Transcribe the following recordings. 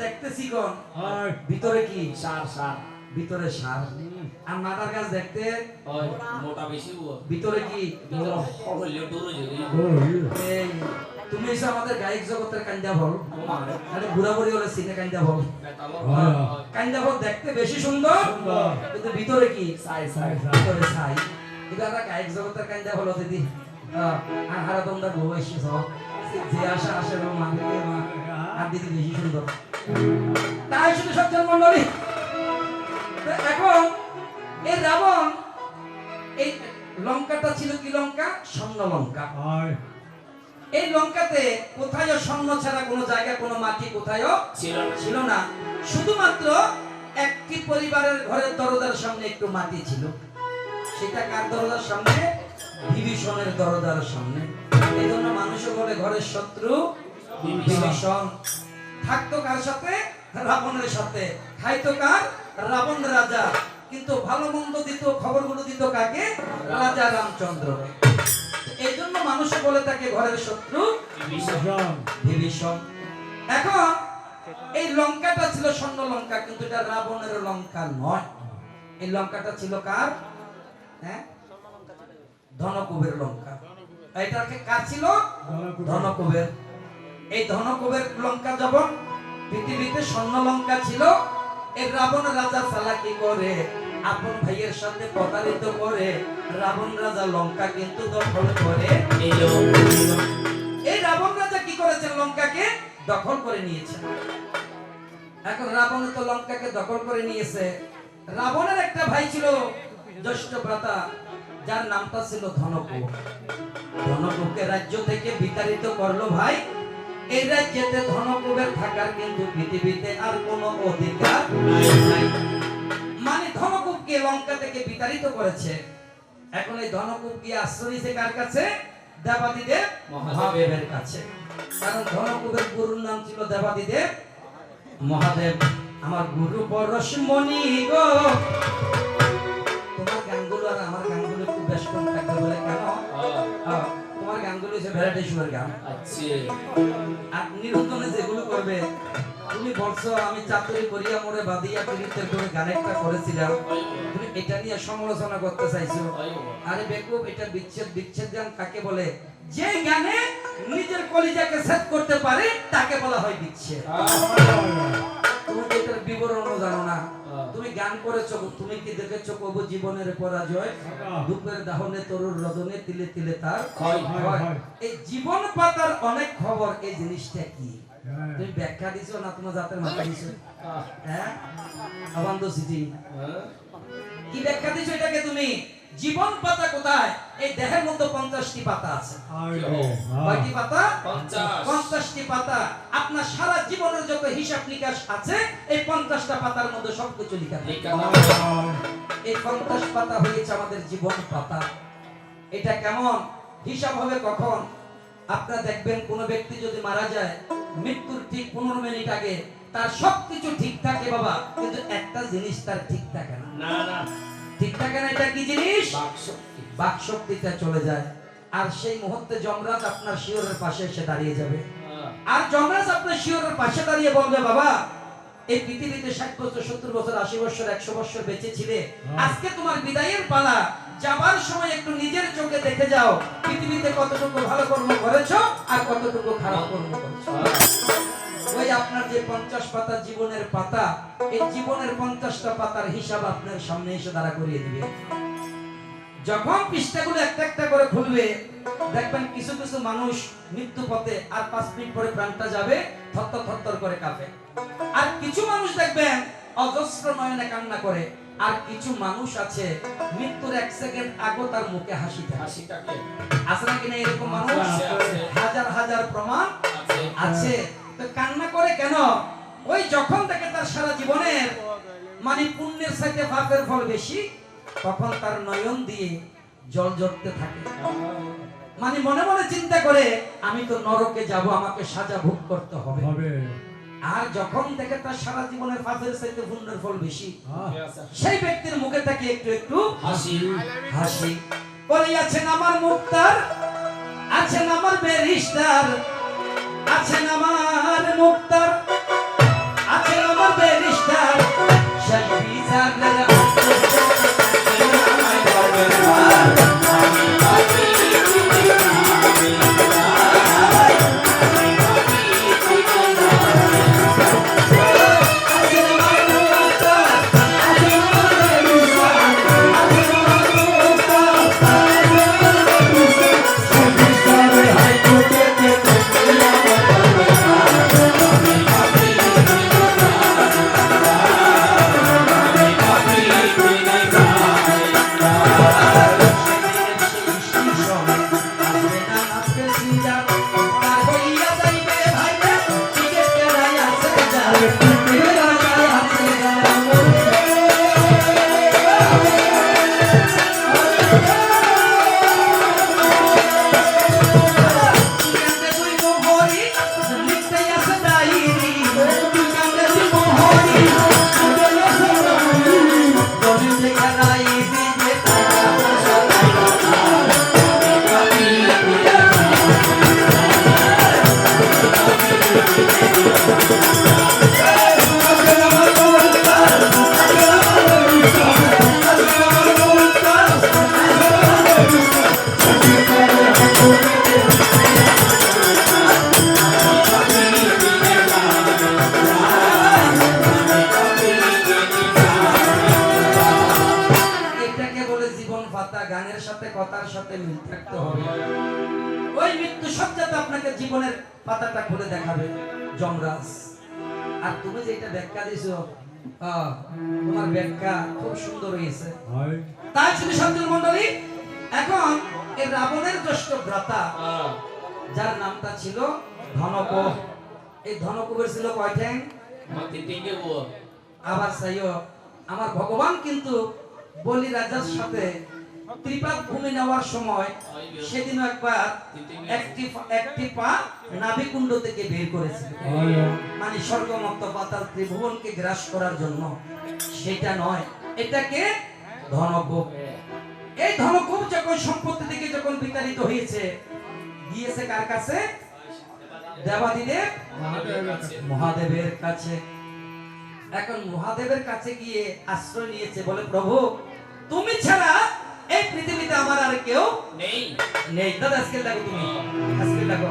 দেখতেছি ভিতরে কি সার সার ভিতরে সার আর মাদার গাছ দেখতে মোটা বেশি ভিতরে কি ভিতরে তুমি এসে আমাদের গায়ক জগতের কান্দা ভল বুড়া বুড়ি হলে সিনে কান্দা ভল কান্দা ভল দেখতে বেশি সুন্দর। কিন্তু ভিতরে কি? সাই সাই ভিতরে কিন্তু আমরা গায়ক জগতের কান্দা ভল দিদি আর হারা তোমরা বউ এসেছ যে আশা আসে রো মানে আর দিদি বেশি সুন্দর। তাই শুধু সজ্জন মন্ডলী তো এখন এই রাবণ এই লঙ্কাটা ছিল কি লঙ্কা? স্বর্ণ লঙ্কা এই লঙ্কাতে কোথায়ও স্বর্ণ ছাড়া কোনো জায়গা কোনো মাটি কোথায়ও ছিল না। ছিল না। শুধুমাত্র একটি পরিবারের ঘরের দরজার সামনে একটু মাটি ছিল। সেটা কার দরজার সামনে? বিভীষণের দরজার সামনে। এই জন্য মানুষও বলে ঘরের শত্রু বিভীষণ। থাকতো কার সাথে? রাবণের সাথে। খাইতো কার? রাবণ রাজা। কিন্তু ভালো মন্দ দিত খবরগুলো দিত কাকে? রাজা রামচন্দ্র। এই জন্য মানুষ বলে তাকে ঘরের শত্রু বিভীষণ এখন এই লঙ্কাটা ছিল স্বর্ণ লঙ্কা কিন্তু এটা রাবণের লঙ্কা নয়। এই লঙ্কাটা ছিল কার? হ্যাঁ? ধনকুবের লঙ্কা। এটাকে কার ছিল? ধনকুবের। এই ধনকুবের লঙ্কা যখন পৃথিবীতে স্বর্ণ লঙ্কা ছিল এই রাবণ রাজা সালা কি করে। আপন ভাইয়ের সাথে প্রতারিত করে রাবণ রাজা লঙ্কা কিন্তু দখল করে এই রাবণ রাজা কি করেছেন লঙ্কাকে? দখল করে নিয়েছেন। এখন রাবণ তো লঙ্কাকে দখল করে নিয়েছে। রাবণের একটা ভাই ছিল জ্যৈষ্ঠ ভ্রাতা, যার নামটা ছিল ধনকু ধনকুকে রাজ্য থেকে বিতাড়িত করল ভাই। এই রাজ্যেতে ধনকুবের থাকার কিন্তু পৃথিবীতে আর কোনো অধিকার নাই। মানে ধনকুবকে লঙ্কা থেকে বিতাড়িত করেছে। এখন এই ধনকুব কি আশ্রয় নিছে কার কাছে? দেবাদিদেব মহাদেবের কাছে। কারণ ধনকুবের গুরুর নাম ছিল দেবাদিদেব। মহাদেব আমার গুরু পরশমণি গো। তোমার গানগুলো আর আমার গানগুলো একটু বেশ কম থাকবে বলে কেন? তোমার গানগুলো হচ্ছে ভ্যারাইটি সুরের গান। আচ্ছা। আর নিরঞ্জনে যেগুলো করবে তুমি বলছো, আমি চাতুরি করিয়া মোড়ে বাদিয়া পীড়িতের করে গান একটা করেছিলাম। তুমি এটা নিয়ে সমালোচনা করতে চাইছো। আরে বেকুব, এটা বিচ্ছেদ বিচ্ছেদ গান কাকে বলে? যে গানে নিজের কলিজাকে সেট করতে পারে, তাকে বলা হয় বিচ্ছেদ। তুমি তো এটার বিবরণও জানো না। তুমি গান করেছ, তুমি কি দেখেছ কবু জীবনের পরাজয়? দুঃখের দাহনে তরুর রদনে তিলে তিলে তার। এই জীবন পাতার অনেক খবর, এই জিনিসটা কি? তুমি ব্যাখ্যা দিছো না তোমার জাতের মাথা দিছো? হ্যাঁ? আবান্দ সিটি। কি ব্যাখ্যা দিছো এটাকে তুমি? জীবন পাতা কোথায়? এই দেহের মধ্যে পঞ্চাশটি পাতা আছে। কয়টি পাতা? পঞ্চাশটি পাতা। আপনার সারা জীবনের যত হিসাব নিকাশ আছে এই পঞ্চাশটা পাতার মধ্যে সবকিছু লিখা এই পঞ্চাশ পাতা হয়েছে আমাদের জীবন পাতা। এটা কেমন? হিসাব হবে কখন? আপনারা দেখবেন কোন ব্যক্তি যদি মারা যায় মৃত্যুর ঠিক পনেরো মিনিট আগে তার সবকিছু ঠিক থাকে বাবা কিন্তু একটা জিনিস তার ঠিক থাকে না। না না। ঠিক থাকে না এটা কি জিনিস? বাক শক্তিটা চলে যায়। আর সেই মুহূর্তে যমরাজ আপনার শিওরের পাশে এসে দাঁড়িয়ে যাবে। আর যমরাজ আপনার শিওরের পাশে দাঁড়িয়ে বলবে বাবা এই পৃথিবীতে ষাট বছর সত্তর বছর আশি বছর একশো বছর বেঁচে ছিলে। আজকে তোমার বিদায়ের পালা। যাবার সময় একটু নিজের চোখে দেখে যাও পৃথিবীতে কতটুকু ভালো কর্ম করেছ আর কতটুকু খারাপ কর্ম করেছ। ওই আপনার যে পঞ্চাশ পাতা জীবনের পাতা এই জীবনের পঞ্চাশটা পাতার হিসাব আপনার সামনে এসে দাঁড়া করিয়ে দিবে। যখন পৃষ্ঠাগুলো একটা একটা করে খুলবে দেখবেন কিছু কিছু মানুষ মৃত্যু পথে আর পাঁচ মিনিট পরে প্রাণটা যাবে থরথর থরথর করে কাঁপে। আর কিছু মানুষ দেখবেন অজস্র নয়নে কান্না করে। আর কিছু মানুষ আছে মৃত্যুর এক সেকেন্ড আগে তার মুখে হাসি থাকে আছে না এরকম মানুষ। হাজার হাজার প্রমাণ আছে। আছে। তো কান্না করে কেন? ওই যখন থেকে তার সারা জীবনের মানে পুণ্যের সাথে পাপের ফল বেশি তখন তার নয়ন দিয়ে জল জড়তে থাকে। মানে মনে মনে চিন্তা করে আমি তো নরকে যাব আমাকে সাজা ভোগ করতে হবে। হবে। আর যখন থেকে তার সারা জীবনের পাপের চাইতে পুণ্যের ফল বেশি সেই ব্যক্তির মুখে থাকে একটু একটু হাসি। হাসি। বলে আছেন আমার মুক্তার? আছেন আমার বেরিস্টার আছেন আমার মুক্তার? আপনাকে জীবনের পাতাটা খুলে দেখাবে যমরাজ। আর তুমি যেটা ব্যাখ্যা দিছো তোমার ব্যাখ্যা খুব সুন্দর হয়েছে। তাই শুধু সঞ্জয় মন্ডলী এখন এই রাবণের জ্যেষ্ঠ ভ্রাতা যার নামটা ছিল ধনকব এই ধনকবের ছিল কয় ঠ্যাং আবার চাইও আমার ভগবান কিন্তু বলি রাজার সাথে ত্রিপাদ ভূমি নেওয়ার সময় সেদিনও একবার একটি একটি পা নাভিকুণ্ড থেকে বের করেছিল। মানে স্বর্গমত্ত পাতাল ত্রিভুবনকে গ্রাস করার জন্য। সেটা নয়, এটাকে ধনকূপ। এই ধনকূপ যখন সম্পত্তি থেকে যখন বিতাড়িত হয়েছে, গিয়েছে কার কাছে? দেবাদিদেব মহাদেবের কাছে। এখন মহাদেবের কাছে গিয়ে আশ্রয় নিয়েছে বলে, প্রভু, তুমি ছাড়া এই পৃথিবীতে আমার আর কেউ নেই। নেই। দাদা আজকে দেখো তুমি। আজকে দেখো।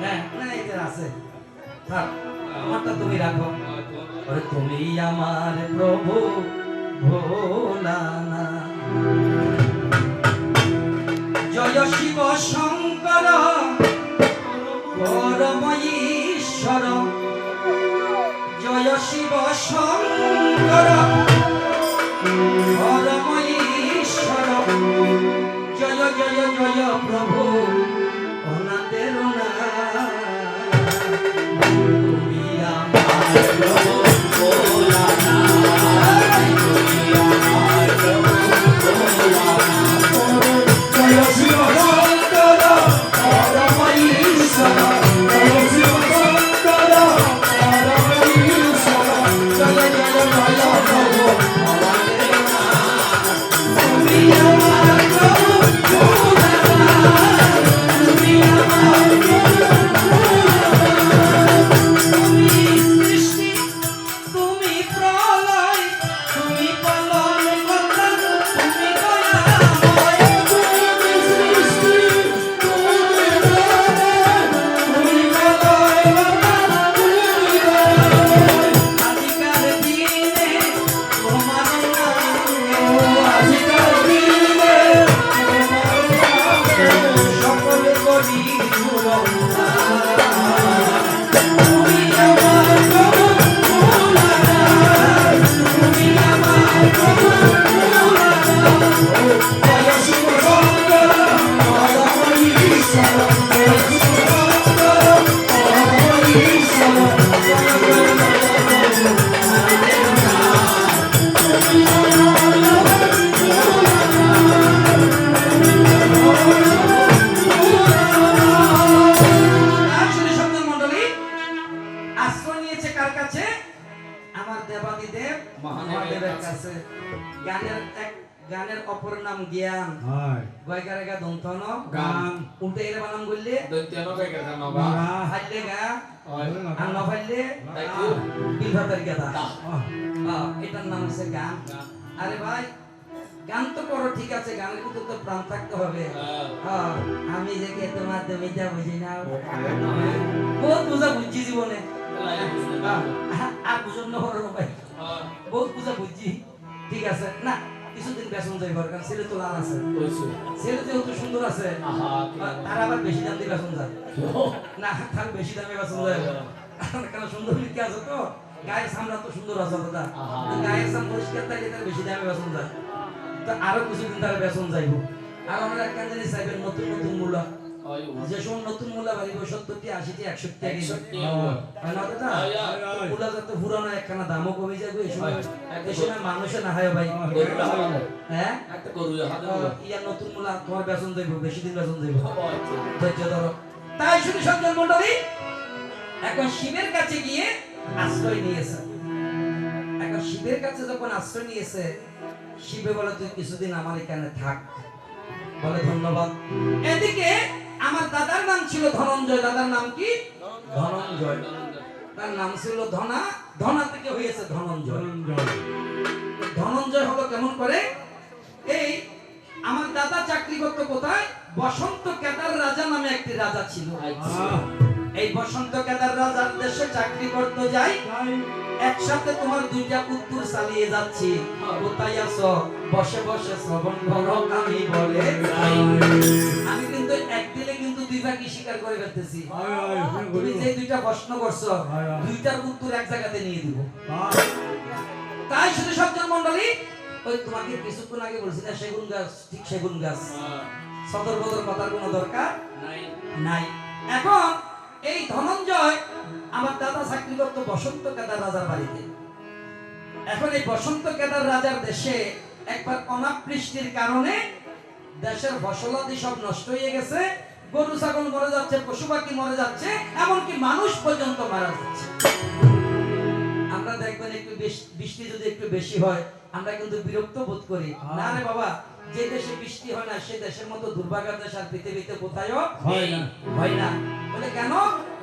হ্যাঁ না এই যে আছে। থাক আমারটা তুমি রাখো। ওরে তুমি আমার প্রভু ভোলানা জয় শিব শঙ্কর পরম ঈশ্বর। জয় শিব শঙ্কর। জয় জয় প্রভু অনাদের না তুমি আমার প্রভু ঈশ্বর, নাম জ্ঞান। হয়। গয়কারে গা দন্তন গান। উল্টে এর বানাম করলে দৈত্যানো বেকার কেন বা বাবা ফাইলে গা। হয়। আর ন ফাইলে? you. বিলভাতার গেদা দা এটার নাম হচ্ছে গান। আরে ভাই গান তো করো ঠিক আছে গানের কিন্তু তো প্রাণ থাকতে হবে। হ্যাঁ, আমি যে কে তোমার তুমি যা বুঝি না। বহুত বুঝা বুঝছি জীবনে। আহ, আর বুঝুন না ভাই বহুত বুঝা বুঝছি। ঠিক আছে না কিছুদিন বেসন ঘর কারণ ছেলে তো লাল আছে। ছেলে যেহেতু সুন্দর আছে তার আবার বেশি দাম দিয়ে যায়। না তার বেশি দামে বেসন যায়। কারণ সুন্দর লিখে আছে তো গায়ের সামনা তো সুন্দর আছে দাদা। গায়ের সাম পরিষ্কার থাকলে তার বেশি দামে বেসন যায়। তো আরও কিছুদিন তারা বেসন যাইব। আর আমরা একটা জিনিস চাইবেন নতুন নতুন মূল্য যে সময় নতুন মূল্য বাড়িব সত্তরটি আশিটি একষট্টি টাকা একষট্টি। না দাদা। মূল্য যাতে পুরানো একখানা দামও কমে যাবে এই সময় এই সময় মানুষে না হয় ভাই। হ্যাঁ? একটা গরু হাতে আহ, ইয়ার নতুন মূল্য তোমার বেতন যাইব বেশি দিন বেতন যাইব ধৈর্য ধরো। তাই শুধু সজ্জন মন্ডলী এখন শিবের কাছে গিয়ে আশ্রয় নিয়েছে। এখন শিবের কাছে যখন আশ্রয় নিয়েছে শিবে বলে তুই কিছুদিন আমার এখানে থাক। বলে ধন্যবাদ। এদিকে আমার দাদার নাম ছিল ধনঞ্জয়। দাদার নাম কি? ধনঞ্জয়। তার নাম ছিল ধনা। ধনা থেকে হয়েছে ধনঞ্জয়। ধনঞ্জয়। হলো কেমন করে? এই আমার দাদা চাকরি করতো কোথায়? বসন্ত কেদার রাজা নামে একটি রাজা ছিল। এই বসন্ত কেদার রাজার দেশে চাকরি করতে যাই। একসাথে তোমার দুইটা কুকুর চালিয়ে যাচ্ছি। কোথায় আছো? বসে বসে শ্রবণ করো আমি বলে। আমি কিন্তু এক দিলে কিন্তু দুই ভাগই স্বীকার করে ফেলতেছি শুনে তুমি যে দুইটা প্রশ্ন করছ। দুইটার উত্তর এক জায়গাতে নিয়ে দিব। তাই শুধু সজ্জন মন্ডলী ওই তোমাকে কিছুক্ষণ আগে বলছি না সেগুন গাছ ঠিক সেগুন গাছ। সদর বদর কথার কোনো দরকার নাই। এখন এই ধনঞ্জয় আমার দাদা চাকরি করতো বসন্ত কেদার রাজার বাড়িতে। এখন এই বসন্ত কেদার রাজার দেশে একবার অনাবৃষ্টির কারণে দেশের ফসলাদি সব নষ্ট হয়ে গেছে। গরু ছাগল মরে যাচ্ছে পশু পাখি মরে যাচ্ছে এমনকি মানুষ পর্যন্ত মারা যাচ্ছে। আমরা দেখবেন একটু বৃষ্টি যদি একটু বেশি হয় আমরা কিন্তু বিরক্ত বোধ করি। না রে বাবা যে দেশে বৃষ্টি হয় না সে দেশের মতো দুর্ভাগ্যের দেশ আর পৃথিবীতে কোথায়ও হয় না। হয় না। বলে কেন?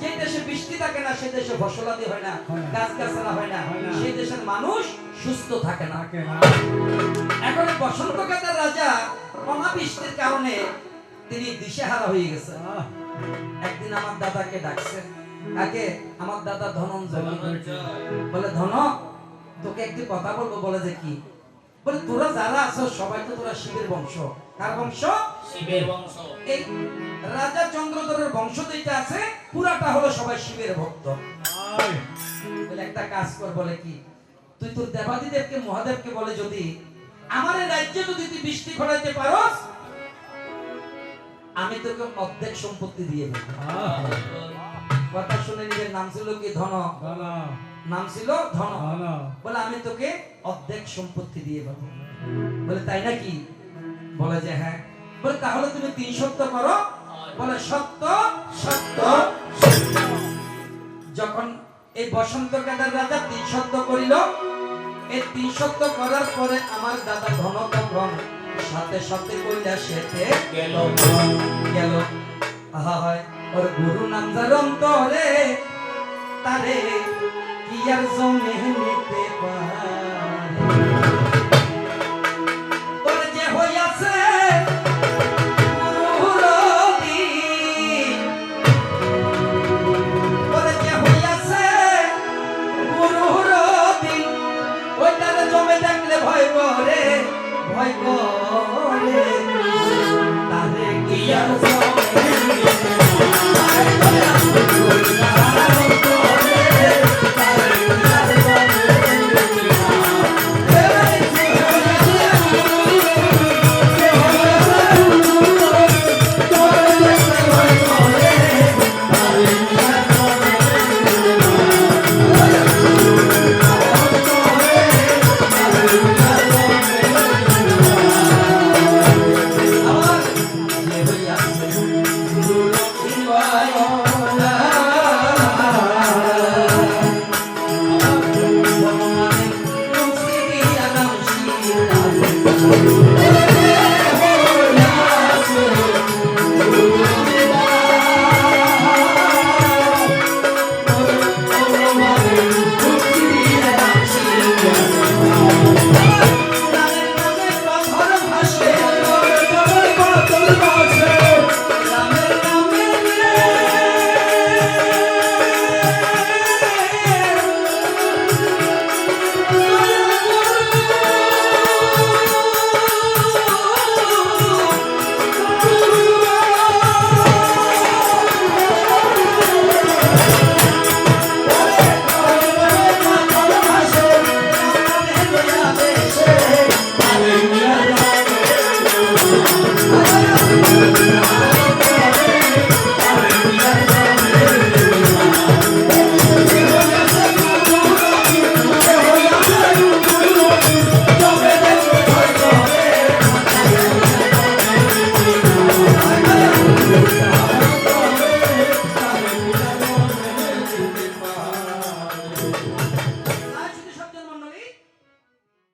যে দেশে বৃষ্টি থাকে না সে দেশে ফসলাদি হয় না গাছ গাছালা হয় না। হয় সেই দেশের মানুষ সুস্থ থাকে না। এখন এই বসন্ত কাতার রাজা অনাবৃষ্টির কারণে তিনি দিশেহারা হয়ে গেছে। একদিন আমার দাদাকে ডাকছে কাকে? আমার দাদা ধনঞ্জয়। বলে ধন তোকে একটি কথা বলব বলে যে কি? বলে তোরা যারা আছো সবাই তো তোরা শিবের বংশ। কার বংশ? শিবের বংশ। এই রাজা চন্দ্রধরের বংশ যেটা আছে পুরাটা হলো সবাই শিবের ভক্ত। বলে একটা কাজ কর বলে কি? তুই তোর দেবাদিদেবকে মহাদেবকে বলে যদি আমার রাজ্যে যদি তুই বৃষ্টি ঘটাইতে পারস আমি তোকে অর্ধেক সম্পত্তি দিয়ে দেবো। কথা শুনে নিজের নাম ছিল কি? ধন। নাম ছিল ধন। বলে আমি তোকে অর্ধেক সম্পত্তি দিয়ে দেবো। বলে তাই নাকি? বলে যে হ্যাঁ। বলে তাহলে তুমি তিন সত্য করো। বলে সত্য সত্য যখন এই বসন্ত কেদার রাজা তিন সত্য করিল এই তিন সত্য করার পরে আমার দাদা ধন তখন সাথে সাথে কইটা সেতে গেল গেল। আহা হয়, ওর গুরু নাম জারম তরে। তারে কি আর জমে নিতে পারে? ভয় করে ভয় করে।